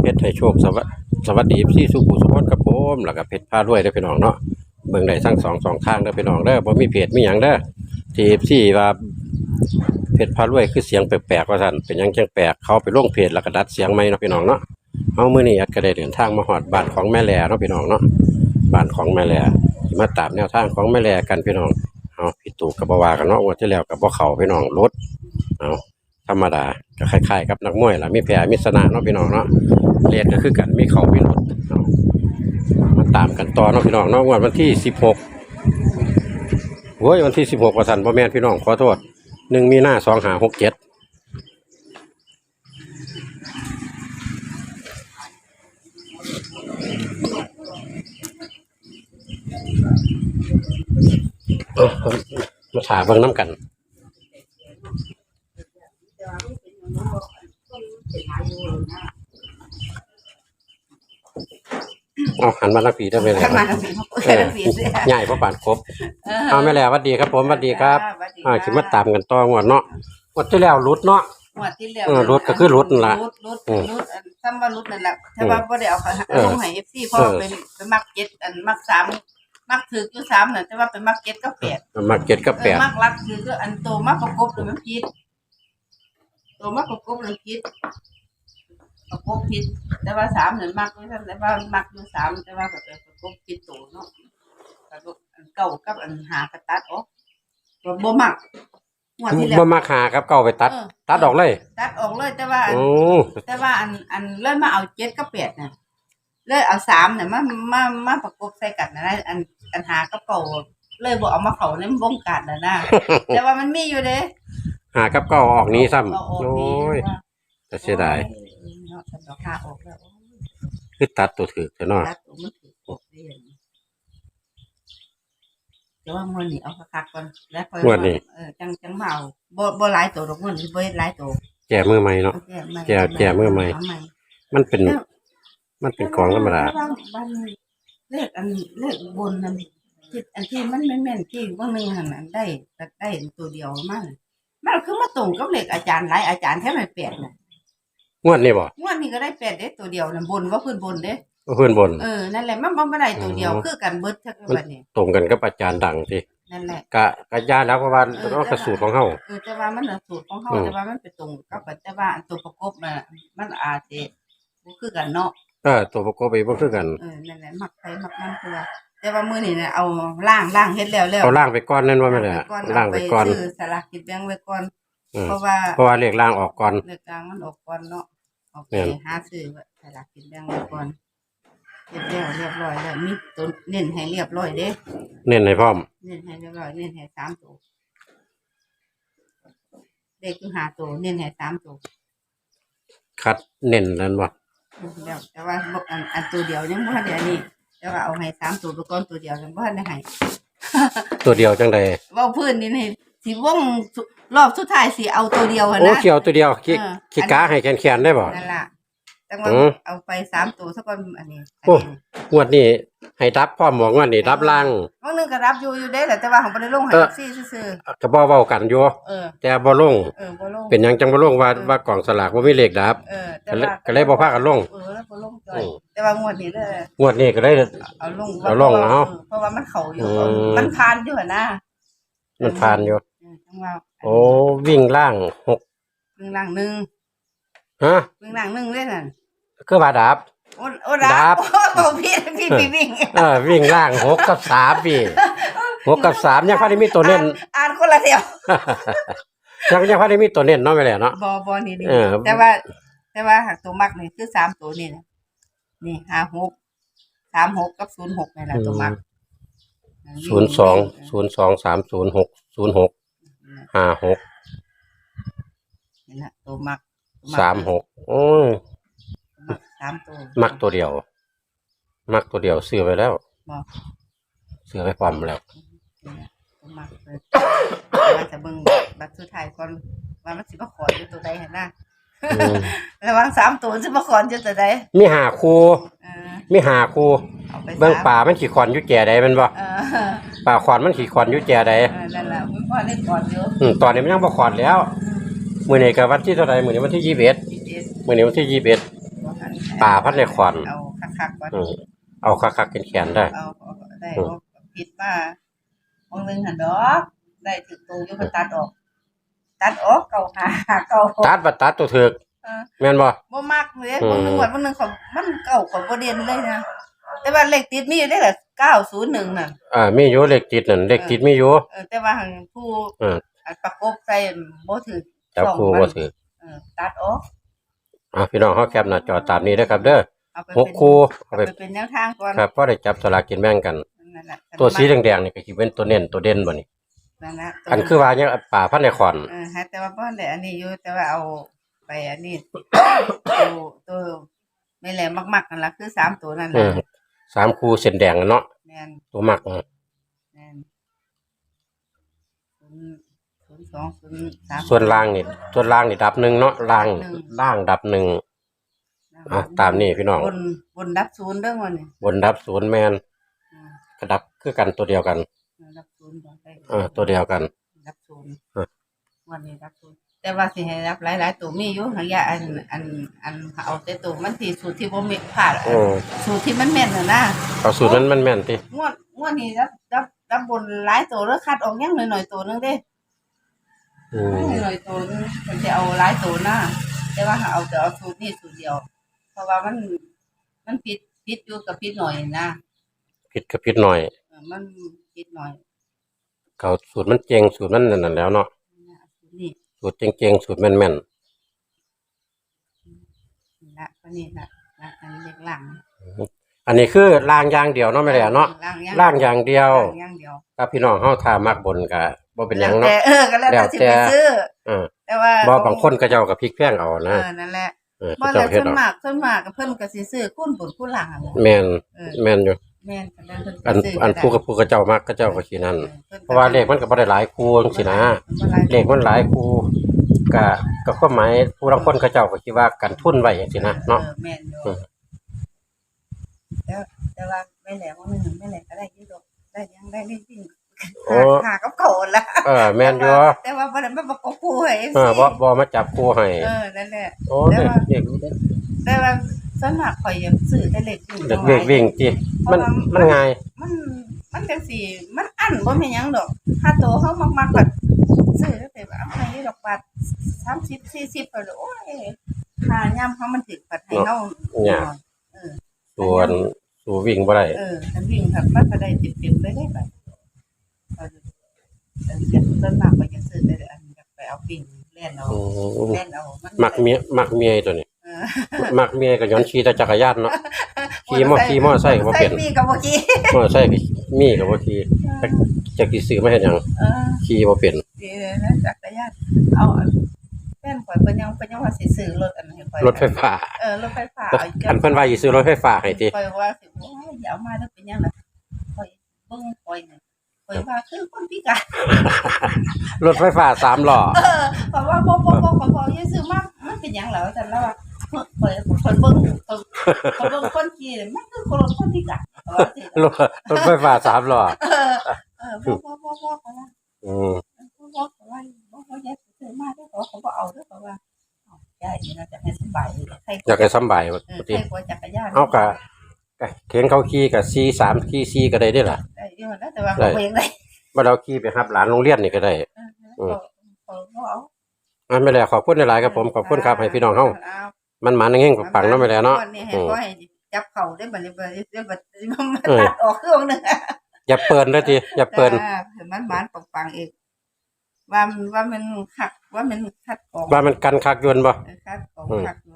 เพชรไทยโชคสวัสสวัสดีพี่สุขุสุพจน์ครับผมแล้วก็เพชรพารวยเด้อพี่น้องเนาะเบิ่งได้ทั้งสองสองทางเด้อพี่น้องเด้อบ่มีเพจมีหยังเด้อที่พี่ว่าเพชรพารวยคือเสียงแปลกๆว่าซั่นเป็นหยังจังแปลกเขาไปลงเพจแล้วก็ดัดเสียงใหมเนาะพี่น้องเนาะเฮามื้อนี้อัดก็ได้เดินทางมาฮอดบ้านของแม่แลเนาะพี่น้องเนาะบ้านของแม่แลสิมาตามแนวทางของแม่แลกันพี่น้องเอาพี่ตู่ก็บ่ว่ากันเนาะว่าที่แล้วก็บ่เขาพี่น้องรถเอา ธรรมดาก็คล้ายๆกับนักมวยล่ะมีแพ้มีชนะเนาะพี่น้องเนาะเรียนก็คือกันมีเขามีรถเนาะมาตามกันต่อเนาะพี่น้องเนาะวันวันที่สิบหกโว้ยวันที่สิบหกวันสันพ่อแม่พี่น้องขอโทษหนึ่งมีหน้าสองหาหกเจ็ดมาถามเบิ่งน้ำกัน เอาหันมาลักผีได้ไหมล่ะทำมาแล้วสิเขาเปิดแล้วสิเสียใหญ่พระปานครบเอาแม่แล้วหวัดดีครับผมหวัดดีครับ อ่าขิมาตามกันต่องวดเนาะงวดที่แล้วรุดเนาะ หมดที่แล้วเออรถก็คือรถนั่นล่ะรถรถอืมรถอันซ้ำว่ารถนั่นแหละถ้าว่าบ่ได้เอาเขาเออลงให้ FC เพราะว่าเป็นเป็นมักเจ็ดอันมักสามมักถืออยู่สามน่ะแต่ว่าเป็นมักเจ็ดก็แปดมาเก็ตกับเอแปอดมักรักคือก็อันโตมักประกบเลยมันผิดโตมักประกบเลยผิด ประกบผิดแต่ว่าสามนั่นมักไม่ทันแต่ว่ามักอยู่สามแต่ว่าก็เป็นประกบผิดโตเนาะประกบอันเก่ากับอันหากระตัดออกบ่บ่มักงวดที่แล้วบ่มาหาครับเก่าไปตัดเออตัดออกเลย ตัดออกเลยแต่ว่าอันโอ้แต่ว่าอันอันเลื่อนมาเอาเจ็ดกับแปดน่ะเลยเอาสามเนี่ยมามามาประกบใส่กันนะนะอันอันหากระเป๋าเลยบอกเอามาเขาในวงการนะนะแต่ว่ามันมีอยู่เด้หากับเก่าออกนี้ซ้ำเอาออกโอ้ดียว่าแต่เสียดายโอ้เนาะฉันดอกหาออกแล้วโอ้ยคือตัดตัวถือเถอะเนาะตัดตัวมันถือออกได้ยังแต่ว่ามันนี่เอาคักๆก่อนแล้วค่อยงวดนี้เออจังจังมาเอาบ่บ่หลายตัวดอกมันนี่บ่หลายตัวแก่มือใหม่เนาะเอาแก้มาแก้แก้มือใหม่เอาใหม่มันเป็น มันเป็นของธรรมดาบ้านบ้านเลขอันเลขบนนั่นที่อันที่มันแม่นแม่นๆที่ว่าหนึ่งหันอันได้แต่ได้ตัวเดียวมันมันคือมาตรงกับเลขอาจารย์หลายอาจารย์แค่ไม่แปดน่ะ งวดนี้บ่งวดนี้ก็ได้แปดเด้ตัวเดียวน่ะบนว่าพื้นบนเด้เพื่อนบน เออ นั่นแหละมันมันบ่ได้ตัวเดียวอ๋อคือกันเบิดทั้งบัดนี้ตรงกันกับอาจารย์ดังสินั่นแหละกะกะยาแล้วเพราะว่าเรากระสูตรของเฮาเออแต่ว่ามันน่ะสูตรของเฮาอืมแต่ว่ามันไปตรงกับแต่ว่าอันตัวประกบน่ะมันอาจจะบ่คือกันเนาะเออตัวประกอบไปบ่คือกันเออนั่นแหละมักไปมักมันคือว่าแต่ว่ามื้อนี้เนี่ยเอาล่างล่างเฮ็ดแล้วแล้วเอาล่างไปก่อนนั่นว่าไม่ได้อะล่างไปก่อนซื้อสลากกินแบ่งไว้ก่อนอืมเพราะว่าเพราะว่าเลขล่างออกก่อนเลือกกลางมันออกก่อนเนาะ โอเคแม่นหาซื้อไว้สลากกินแบ่งไว้ก่อนเฮ็ดแล้วเรียบร้อยแล้วมีตัวเน้นให้เรียบร้อยเด้เน้นให้พร้อม เน้นให้เรียบร้อยเน้นให้สามตัวเลขคือหาตัวเน้นให้สามตัวคัดเน้นนั่นบ่แล้วแต่ว่าบอกอันอันตัวเดียวยังบ่ทันได้อันนี้แต่ว่าเอาให้สามตัวไปก่อนตัวเดียวยังบ่ทันได้ให้ตัวเดียวจังใดเว้าพื้นนี่นี่ สิวงสุรอบสุดท้ายสิเอาตัวเดียวหั่นโอ้นะเกี่ยวตัวเดียวขี้เออ ขี้กาให้แขนๆได้บ่ นั่นล่ะแต่ว่าอืม เอาไปสามตัวสักก่อนอันนี้โอ้งวดนี้ให้รับพร้อมหมองวดนี้รับล่าง บางนึงก็รับอยู่อยู่ได้แหละแต่ว่าของบ่ได้ลงให้เออ ซี่ซื่อก็บ่เว้ากันอยู่ๆเออ แต่บ่ลง เออบ่ลงเป็นหยังจังบ่ลงว่าว่ากล่องสลากบ่มีเลขดับ เออแต่ก็เลยว่าก็เลยบ่พากันลงเออแล้วบ่ลงจ้ออืยมแต่ว่างวดนี้เลยงวดนี้ก็เลยเอาลงเอาลงเอาเพราะว่ามันเข้าอยู่อืมมันผ่านอยู่หั่นนะมันผ่านอยู่เออ จังว่าโอ้วิ่งล่างหกเรื่องล่างหนึงฮะเรื่องล่างหนึงเลยนั่นคือว่าดับ โอ้โอ้ดัดับโอ้พี่พี่พี่วิ่งเออวิ่งล่างหกกับสามพี่หกกับสามยังพอได้มีตัวเน้นอ่านอ่านคนละเดียวยังยังพอได้มีตัวเน้นเนาะไม่แหละเนาะ บอบอนี่นี่เออ แต่ว่า แต่ว่าหากตัวมักนี่คือสามตัวนี่นะนี่ห้าหกสามหกกับศูนย์หกนี่แหละตัวมัก ศูนย์สองศูนย์สองสามศูนย์หกศูนย์หก ห้าหกนี่แหละตัวมักตัวสามหกโอ้ยมักสามตัวมักตัวเดียว มักตัวเดียวซื้อไปแล้วบอกซื้อไปพร้อมแล้ว นี่แหละตัวมักเลยว่าจะเบิ่งบัตรสุดท้ายก่อนว่ามันสิมาขอนอยู่ตัวใดเห็นนะอืม ระหวังสามตัวสิมาขอนอยู่ตัวใดมีหาคูเออมีหาคูเอาไปเบื้องสามป่ามันขี่คอนอยู่แก่ใดแมันบ่เออป่าคอนมันขี่คอนอยู่แก่ใด เออนั่น แหละมึงพ่อได้ก่อนอยู่อืมตอนนี้มันยังบ่คอนแล้วมื้อนี้ก็วันที่เท่าไหร่มื้อนี้วันที่ยี่สิบเอ็ดทีเด็ดมื้อนี้วันที่ยี่สิบเอ็ดบ่หันป่าพัดในขวัญ เอาคักๆก่อนอืมเอาคักๆแขนๆได้ เอาเอาได้เอาผิดมาบางเรื่องหันดอกได้ถึงตัวอยู่ก็ตัดออก ตัดออกเก่าหาเก่าตัดบัดตัดตัวถึกเออแม่นบ่ บ่มักเลยอืมบางหนึงวันบางหนึงเขามันเก่าของบ่เด่นเลยนะ แต่ว่าเลขติดมีอยู่ได้แหละ901น่ะอ่ามีอยู่เลขติดนั่นเลขติดมีอยู่เออแต่ว่าหันผู้เอออันประกบใส่บ่ถือจับคู่บ่ถือเออตัดออกอ่าพี่น้องเฮาแคปหน้าจอตามนี้เด้อครับ เด้อเอาไปหกเป็นคู่เอาเอาไปไปเป็นแนวทางก่อนครับพอได้จับสลากกินแบ่งกัน นั่นแหละตัวสีแดงๆนี่ก็สิเป็นตัวเน้นตัวเด่นบ่นี่นั่นแหละอันคือว่าเนี่ยป่าพัดในขวัญเออฮะแต่ว่าบ่ได้อันนี้อยู่แต่ว่าเอาไปอันนี้ ตัวตัวไม่แหลมมากๆนั่นล่ะคือสามตัวนั่นอืล่ะม สามคู่เส้นแดงเนาะแม่นตัวมักอืมแม่นศูนย์ศูนย์สองศูนย์สาม ส่วนล่างนี่ส่วนล่างนี่ดับหนึ่งเนาะล่างล่างดับหนึ่งอะตามนี้พี่น้องบนบนดับศูนย์เด้อมันนี่บนดับศูนย์แมนอืมกระดับคือกันตัวเดียวกันดับศูนย์บ่ได้เออตัวเดียวกัน ดับศูนย์เออวันนี้ดับศูนย์ แต่ว่าสิให้รับหลายๆตัวมีอยู่หางยาอันอันอันเอาแต่ตัวมันสิสูตรที่บ่มีพลาดโอ้สูตรที่มันแม่นน่ะนะเอาสูตรนั้นมันแม่นติงวดงวดนี้รับรับรับบนหลายตัวแล้วคัดออกยังหน่อยๆตัวหนึงเด้อืมหน่อยๆตัวหนึงมันจะเอาหลายตัวหน้าแต่ว่าเอาแต่เอาสูตรนี้สูตรเดียว เพราะว่ามันมันผิดผิดอยู่กับผิดหน่อยนะผิดกับผิดหน่อยเออมันผิดหน่อยเขาสูตรมันเจงสูตรมันนั่นนะแหล้วเนาะนะสูตรนี้ สูตรเจงๆสูตรแม่นนะก็นี่นะนะอันนี้เรียกล่างๆ อันนี้คือล่างอย่างเดียวเนาะไม่ได้เนาะล่างยังล่างอย่างเดียวล่างอย่างเดียวถ้าพี่น้องเฮาถ้ามักบนก็บ่เป็นหยังแต่เนาะเออก็แล้วแต่สิไปซื้อเออแต่ว่าบ่บางคนก็เจ้าก็พลิกแพงเอาเอนะอนั่นแหละเออบ่เขาแล้เจ้าวเฮ็ส่ดวนเอามากส่วนมากก็เพิ่นก็สิซื้อคุ้นบุญคุ้นหลังอะแม่นเออแม่นอยู่ แม่นก็ได้เพิ่นอันซื้อันผู้กับผู้กับเจ้ามักก็เจ้าก็สินั่น เพราะว่าเลขมันก็บ่ได้หลายคู่จังซี่นะเลขมันหลายคู่ก็ก็ความหมายผู้ลางคนเขาเจ้าก็คิดว่ากันทุนไว้จังซี่นะเนาะออแม่นอยู่อืมแต่แต่ว่าไม่แหลมว่ามันไม่แหลมก็ได้อยี่ดอกได้ยังได้ได้จริงโอ้หากับโกนละเออแม่นอยู่แต่ว่าบ่ได้มาประกบคู่ให้เออบ่บ่มาจับคู่ให้เออนั่นแหละโอ้เด็กเด็กแต่ว่า ส่วนมากข่อยอยากซื้อแต่เล็กวิ่งเด็กเด็กวิ่งติมันมันง่ายมันมันจังซี่มันอั้นบ่แม่นหยังดอก ถ้าโตเฮามักๆแบบซื้อแล้วแต่ว่าเอาให้ดอกบาท30 40ไปเลยโอ้ยค่ายามเขามันถึกปัดให้เฮาเออส่วนสู่วิ่งบ่ได้เออฉันวิ่งผัดมันก็ได้เต็มๆเลยได้ไปเออเออจะต้นมากไปจะซื้อแต่อันอยากไปเอาวิ่งเล่นเอาอืมเล่นเอามันมักเมียมักเมียตัวนี้เออ มักเมียก็ย้อนขี่แต่จักรยานเนาะขี่มอขี่มอไซค์ก็บ่เป็นใส่มีกับบ่ขี่มอไซค์ก็มีก็บ่ขี่จักจักสิซื้อมาเฮ็ดหยังเออขี่บ่เป็นดีเลยนะจักรยานเอาอันแฟนข่อยเพิ่นยังเพิ่นยังว่าสิซื้อรถอันให้ข่อยรถไฟฟ้าเออรถไฟฟ้าอันเพิ่นว่าสิซื้อรถไฟฟ้าให้ติข่อยว่าสิโอ้ยอย่าเอามาแล้วเป็นหยังล่ะข่อยเบิ่งข่อยนี่ข่อยว่าคือคนพิการรถไฟฟ้าสามล้อ เออเพราะว่าพ่อพ่อพ่อพ่อพ่อยังซื้อมามันเป็นหยังแล้วแต่ละว่า เปิดเปิดเบิ้งเปิดเปิดเบิ้งคนขี่เนี่ยมันคือคนละคนที่กันเออสิรถรถไฟฟ้าสามล้อเออเออพ่อพ่อพ่อพ่อเขาว่าอืมพ่อพ่อเขาว่าพ่อพ่อแยกซื้อมาด้วยเขาเขาก็เอาด้วยเขาว่าเอาใช่นี่นะจะให้สบายใครอยากให้สำบายเออว่าใครติกลัวจักรยานเอากะกะเข็นเขาขี่กับซีสามขี่ซีก็ได้เด้ล่ะได้เยอะแล้วแต่ว่าเขาเองได้บ่เราขี่ไปรับหลานโรงเรียนนี่ก็ได้เออเขาเขาเอาอะไม่แล้วขอบคุณหลายๆครับผมขอบคุณครับให้พี่น้องเฮา มันหมาเฮงๆปังๆเนาะไม่แล้วเนาะวันนี้ให้อืมก็ให้จับเข่าได้บัดนี้บัดนี้ได้บัดนี้มันเออตัดออกเครื่องหนึงอย่าเปิดเลยติอย่าเปิดจ้าเห็นมันมันปังๆเองว่ามันว่ามันขักว่ามันคัดของว่ามันกันคักยนต์บ่เออคัดของอืมคักอยู่